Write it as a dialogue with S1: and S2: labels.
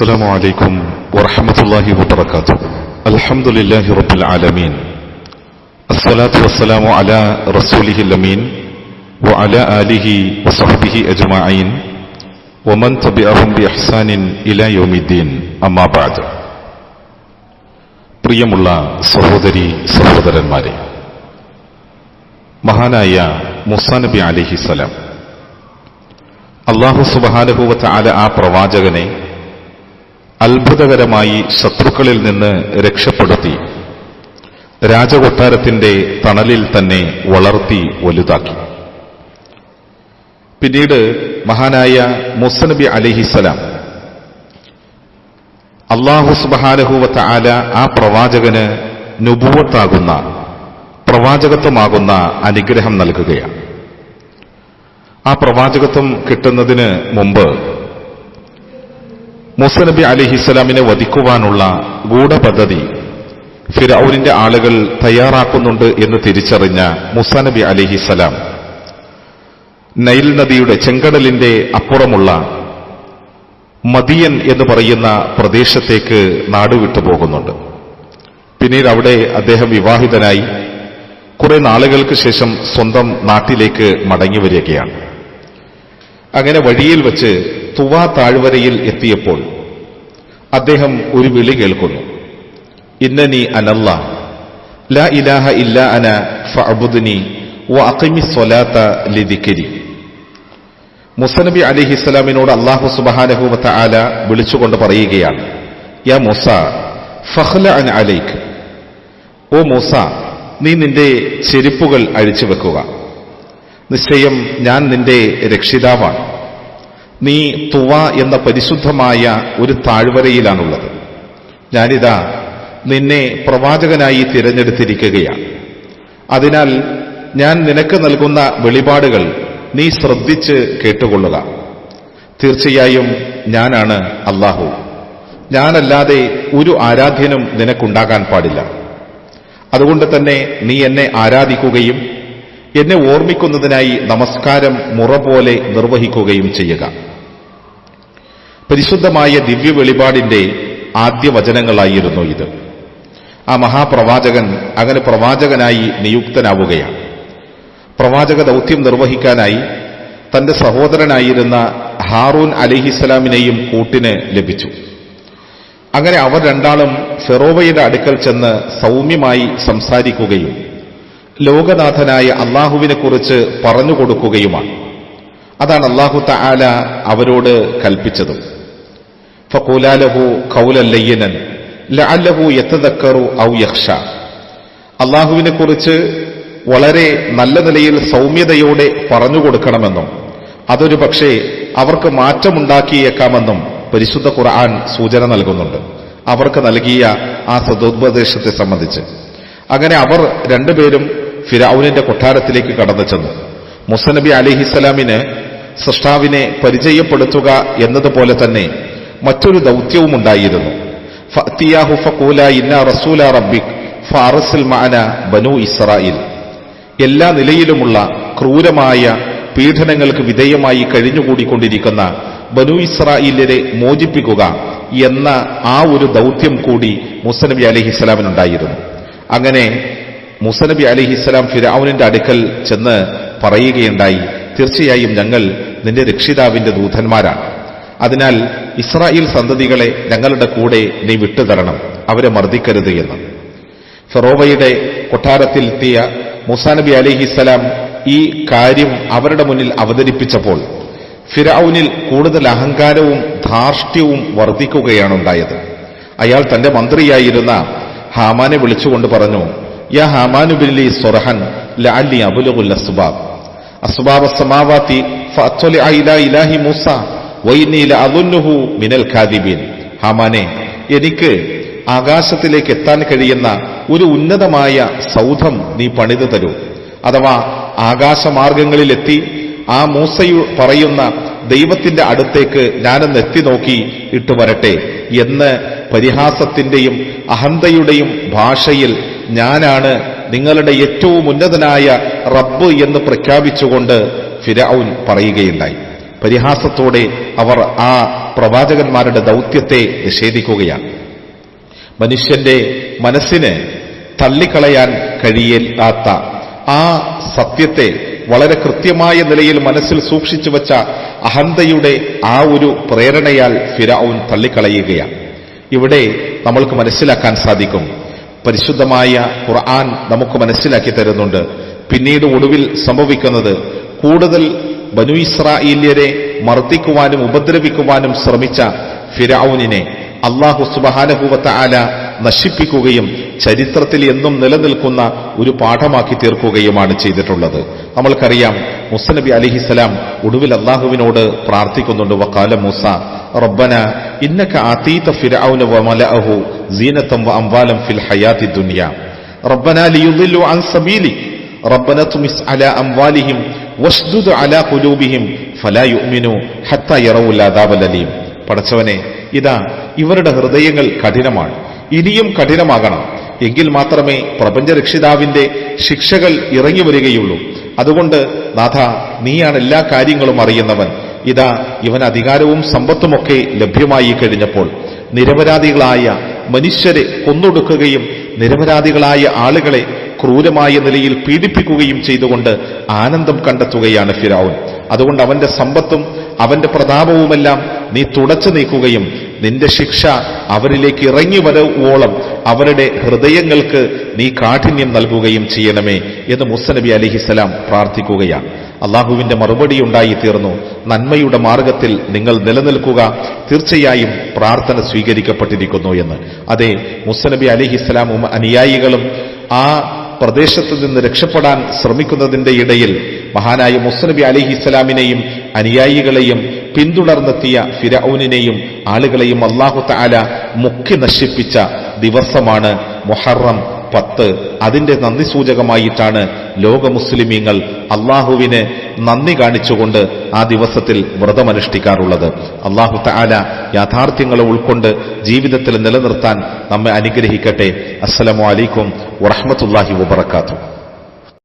S1: السلام عليكم ورحمة الله وبركاته الحمد لله رب العالمين الصلاة والسلام على رسوله الأمين وعلى آله وصحبه أجمعين ومن تبعهم بإحسان إلى يوم الدين أما بعد പ്രിയമുള്ള സഹോദരി സഹോദരന്മാരെ മഹാനായ മുസാ നബി അലിഹിസലാം അള്ളാഹു സുബാനുഭൂവത്ത ആല ആ പ്രവാചകനെ അത്ഭുതകരമായി ശത്രുക്കളിൽ നിന്ന് രക്ഷപ്പെടുത്തി രാജകൊട്ടാരത്തിന്റെ തണലിൽ തന്നെ വളർത്തി വലുതാക്കി. പിന്നീട് മഹാനായ മുസനബി അലിഹിസലാം അള്ളാഹു സുബാനഹുവത്ത ആല ആ പ്രവാചകന് നുപുവത്താകുന്ന പ്രവാചകത്വമാകുന്ന അനുഗ്രഹം നൽകുകയാണ്. ആ പ്രവാചകത്വം കിട്ടുന്നതിന് മുമ്പ് മുസനബി അലിഹിസ്സലാമിനെ വധിക്കുവാനുള്ള ഗൂഢപദ്ധതി ഫിറൌരിന്റെ ആളുകൾ തയ്യാറാക്കുന്നുണ്ട് എന്ന് തിരിച്ചറിഞ്ഞ മുസനബി അലിഹിസ്സലാം നൈൽ നദിയുടെ ചെങ്കടലിന്റെ അപ്പുറമുള്ള മദിയൻ എന്ന് പറയുന്ന പ്രദേശത്തേക്ക് നാടുവിട്ടു പോകുന്നുണ്ട്. പിന്നീട് അവിടെ അദ്ദേഹം വിവാഹിതനായി കുറെ നാളുകൾക്ക് ശേഷം സ്വന്തം നാട്ടിലേക്ക് മടങ്ങി വരികയാണ്. അങ്ങനെ വഴിയിൽ വെച്ച് തുവ താഴ്വരയിൽ എത്തിയപ്പോൾ അദ്ദേഹം ഒരു വിളി കേൾക്കുന്നു. ഇന്നനി അനല്ല ലാ ഇലാഹ ഇല്ല അന ഫഅബുദ്നി വ അഖിമി സ്വലാത്ത ലിദിക്കരി മുസനബി അലിഹിസ്സലാമിനോട് അള്ളാഹു സുബഹാനഹുമത്ത ആല വിളിച്ചുകൊണ്ട് പറയുകയാണ് യാ മൂസ ഫഹ്ല അൻ അലൈക്ക് ഓ മൂസ നീ നിന്റെ ചെരുപ്പുകൾ അഴിച്ചു വെക്കുക നിശ്ചയം ഞാൻ നിന്റെ രക്ഷിതാവാണ്. നീ തുവ എന്ന പരിശുദ്ധമായ ഒരു താഴ്വരയിലാണുള്ളത്. ഞാനിതാ നിന്നെ പ്രവാചകനായി തിരഞ്ഞെടുത്തിരിക്കുകയാണ്. അതിനാൽ ഞാൻ നിനക്ക് നൽകുന്ന വെളിപാടുകൾ നീ ശ്രദ്ധിച്ച് കേട്ടുകൊള്ളുക. തീർച്ചയായും ഞാനാണ് അള്ളാഹു ഞാനല്ലാതെ ഒരു ആരാധ്യനും നിനക്കുണ്ടാകാൻ പാടില്ല. അതുകൊണ്ട് തന്നെ നീ എന്നെ ആരാധിക്കുകയും എന്നെ ഓർമ്മിക്കുന്നതിനായി നമസ്കാരം മുറ പോലെ നിർവഹിക്കുകയും ചെയ്യുക. പരിശുദ്ധമായ ദിവ്യ വെളിപാടിന്റെ ആദ്യ വചനങ്ങളായിരുന്നു ഇത്. ആ മഹാപ്രവാചകൻ അങ്ങനെ പ്രവാചകനായി നിയുക്തനാവുകയാണ്. പ്രവാചക ദൗത്യം നിർവഹിക്കാനായി തന്റെ സഹോദരനായിരുന്ന ഹാറൂൻ അലിഹിസ്സലാമിനെയും കൂട്ടിന് ലഭിച്ചു. അങ്ങനെ അവർ രണ്ടാളും ഫെറോവയുടെ അടുക്കൽ ചെന്ന് സൗമ്യമായി സംസാരിക്കുകയും ലോകനാഥനായ അള്ളാഹുവിനെ കുറിച്ച് പറഞ്ഞുകൊടുക്കുകയുമാണ്. അതാണ് അള്ളാഹു തആല അവരോട് കൽപ്പിച്ചതും. ഫക്കൂലാലഹു കൗലല്ലയ്യനൻ ലഅല്ലഹു യത്തദക്കറു ഔ യക്ഷ അള്ളാഹുവിനെ കുറിച്ച് വളരെ നല്ല നിലയിൽ സൗമ്യതയോടെ പറഞ്ഞുകൊടുക്കണമെന്നും അതൊരു പക്ഷേ അവർക്ക് മാറ്റമുണ്ടാക്കിയേക്കാമെന്നും പരിശുദ്ധ ഖുർആൻ സൂചന നൽകുന്നുണ്ട്. അവർക്ക് നൽകിയ ആ സദോപദേശത്തെ സംബന്ധിച്ച്. അങ്ങനെ അവർ രണ്ടുപേരും ഫിറൌനിന്റെ കൊട്ടാരത്തിലേക്ക് കടന്നു ചെന്നു. മുസനബി അലിഹിസ്സലാമിന് സൃഷ്ടാവിനെ പരിചയപ്പെടുത്തുക എന്നതുപോലെ തന്നെ മറ്റൊരു ദൗത്യവും ഉണ്ടായിരുന്നു. ഫഖൂല ഇന്ന റസൂല മഅന ബനു ഇസ്രായേൽ. എല്ലാ നിലയിലുമുള്ള ക്രൂരമായ പീഡനങ്ങൾക്ക് വിധേയമായി കഴിഞ്ഞുകൂടിക്കൊണ്ടിരിക്കുന്ന ബനു ഇസ്രായിലരെ മോചിപ്പിക്കുക എന്ന ആ ഒരു ദൗത്യം കൂടി മുസനബി അലിഹിസ്സലാമിനുണ്ടായിരുന്നു അങ്ങനെ മുസനബി അലിഹിസ്സലാം ഫിരാവുനിന്റെ അടുക്കൽ ചെന്ന് പറയുകയുണ്ടായി തീർച്ചയായും ഞങ്ങൾ നിന്റെ രക്ഷിതാവിന്റെ ദൂതന്മാരാണ്. അതിനാൽ ഇസ്രായേൽ സന്തതികളെ ഞങ്ങളുടെ കൂടെ നീ വിട്ടുതരണം. അവരെ മർദ്ദിക്കരുത് എന്ന്. ഫെറോവയുടെ കൊട്ടാരത്തിലെത്തിയ മുസാനബി അലിഹിസലാം ഈ കാര്യം അവരുടെ മുന്നിൽ അവതരിപ്പിച്ചപ്പോൾ ഫിറൌനിൽ കൂടുതൽ അഹങ്കാരവും ധാർഷ്ട്യവും വർദ്ധിക്കുകയാണ് ഉണ്ടായത് അയാൾ തന്റെ മന്ത്രിയായിരുന്ന ഹാമാനെ വിളിച്ചുകൊണ്ട് പറഞ്ഞു യാ ഹാമാനു ബില്ലി സൊറഹൻ ലാലി അബുലുൽ അസ്ബാബ്. അസ്ബാബ് സമാവാത്തി ഇലാഹി മൂസ. മിനൽ ഹാമാനെ എനിക്ക് ആകാശത്തിലേക്ക് എത്താൻ കഴിയുന്ന ഒരു ഉന്നതമായ സൗധം നീ പണിതു തരൂ. അഥവാ ആകാശമാർഗങ്ങളിലെത്തി ആ മൂസയു പറയുന്ന ദൈവത്തിന്റെ അടുത്തേക്ക് ഞാനൊന്ന് എത്തി നോക്കി ഇട്ടു വരട്ടെ എന്ന് പരിഹാസത്തിന്റെയും അഹന്തയുടെയും ഭാഷയിൽ ഞാനാണ് നിങ്ങളുടെ ഏറ്റവും ഉന്നതനായ റബ്ബ് എന്ന് പ്രഖ്യാപിച്ചുകൊണ്ട് ഫിരൌൻ പറയുകയുണ്ടായി. പരിഹാസത്തോടെ അവർ ആ പ്രവാചകന്മാരുടെ ദൗത്യത്തെ നിഷേധിക്കുകയാണ്. മനുഷ്യന്റെ മനസ്സിന് തള്ളിക്കളയാൻ കഴിയാത്ത ആ സത്യത്തെ വളരെ കൃത്യമായ നിലയിൽ മനസ്സിൽ സൂക്ഷിച്ചു വച്ച അഹന്തയുടെ ആ ഒരു പ്രേരണയാൽ ഫിരാവുൻ തള്ളിക്കളയുകയാണ്. ഇവിടെ നമ്മൾക്ക് മനസ്സിലാക്കാൻ സാധിക്കും. പരിശുദ്ധമായ ഖുർആൻ നമുക്ക് മനസ്സിലാക്കി തരുന്നുണ്ട്. പിന്നീട് ഒടുവിൽ സംഭവിക്കുന്നത് കൂടുതൽ ബനു ഇസ്രായേലിയരെ മർദ്ദിക്കുവാനും ഉപദ്രവിക്കുവാനും ശ്രമിച്ച ഫിരാവുനിനെ അള്ളാഹു സുബഹാനഭൂവത്ത ആല നശിപ്പിക്കുകയും ചരിത്രത്തിൽ എന്നും നിലനിൽക്കുന്ന ഒരു പാഠമാക്കി തീർക്കുകയുമാണ് ചെയ്തിട്ടുള്ളത്. നമ്മൾക്കറിയാം മുസനബി അലിഹിസലാം ഒടുവിൽ അള്ളാഹുവിനോട് പ്രാർത്ഥിക്കുന്നുണ്ട് വക്കാല മൂസ റബ്ബന ഇന്നക്ക അതീത ഫിരൌന വമലഅഹു സീനത്തം വ അംബാലം ഫിൽ ഹയാതി ദുനിയ. റബ്ബന ലിയുദില്ലു അൻ സബീലി. റബ്ബന തുമിസ് അല അംവാലിഹിം അദാബൽ അലീം. പടച്ചവനെ ഇതാ ഇവരുടെ ഹൃദയങ്ങൾ കഠിനമാണ്. ഇനിയും കഠിനമാകണം. എങ്കിൽ മാത്രമേ പ്രപഞ്ചരക്ഷിതാവിന്റെ ശിക്ഷകൾ ഇറങ്ങി വരികയുള്ളൂ. അതുകൊണ്ട് നാഥ നീയാണ് എല്ലാ കാര്യങ്ങളും അറിയുന്നവൻ. ഇതാ ഇവൻ അധികാരവും സമ്പത്തുമൊക്കെ ലഭ്യമായി കഴിഞ്ഞപ്പോൾ നിരപരാധികളായ മനുഷ്യരെ കൊന്നൊടുക്കുകയും നിരപരാധികളായ ആളുകളെ ക്രൂരമായ നിലയിൽ പീഡിപ്പിക്കുകയും ചെയ്തുകൊണ്ട് ആനന്ദം കണ്ടെത്തുകയാണ് ഫിരാവുൻ അതുകൊണ്ട് അവന്റെ സമ്പത്തും അവന്റെ പ്രതാപവുമെല്ലാം നീ തുടച്ചു നീക്കുകയും നിന്റെ ശിക്ഷ അവരിലേക്ക് ഇറങ്ങി വരവോളം അവരുടെ ഹൃദയങ്ങൾക്ക് നീ കാഠിന്യം നൽകുകയും ചെയ്യണമേ എന്ന് മുസനബി അലിഹിസലാം പ്രാർത്ഥിക്കുകയാണ്. അള്ളാഹുവിന്റെ മറുപടി ഉണ്ടായി തീർന്നു. നന്മയുടെ മാർഗത്തിൽ നിങ്ങൾ നിലനിൽക്കുക. തീർച്ചയായും പ്രാർത്ഥന സ്വീകരിക്കപ്പെട്ടിരിക്കുന്നു എന്ന്. അതെ മുസനബി അലിഹിസ്സലാമും അനുയായികളും ആ പ്രദേശത്ത് നിന്ന് രക്ഷപ്പെടാൻ ശ്രമിക്കുന്നതിന്റെ ഇടയിൽ മഹാനായ മുസ്നബി അലിഹി ഇസ്ലാമിനെയും അനുയായികളെയും പിന്തുടർന്നെത്തിയ ഫിരൌനിനെയും ആളുകളെയും അള്ളാഹു താല മുക്കി നശിപ്പിച്ച ദിവസമാണ് മൊഹറം പത്ത്. അതിന്റെ നന്ദി സൂചകമായിട്ടാണ് ലോക മുസ്ലിമീങ്ങൾ അള്ളാഹുവിന് നന്ദി കാണിച്ചുകൊണ്ട് ആ ദിവസത്തിൽ വ്രതമനുഷ്ഠിക്കാറുള്ളത്. അള്ളാഹു താല യാഥാർത്ഥ്യങ്ങളെ ഉൾക്കൊണ്ട് ജീവിതത്തിൽ നിലനിർത്താൻ നമ്മെ അനുഗ്രഹിക്കട്ടെ. അസ്സലാമലൈക്കും വറഹമത്തല്ലാഹി വബർക്കാത്തു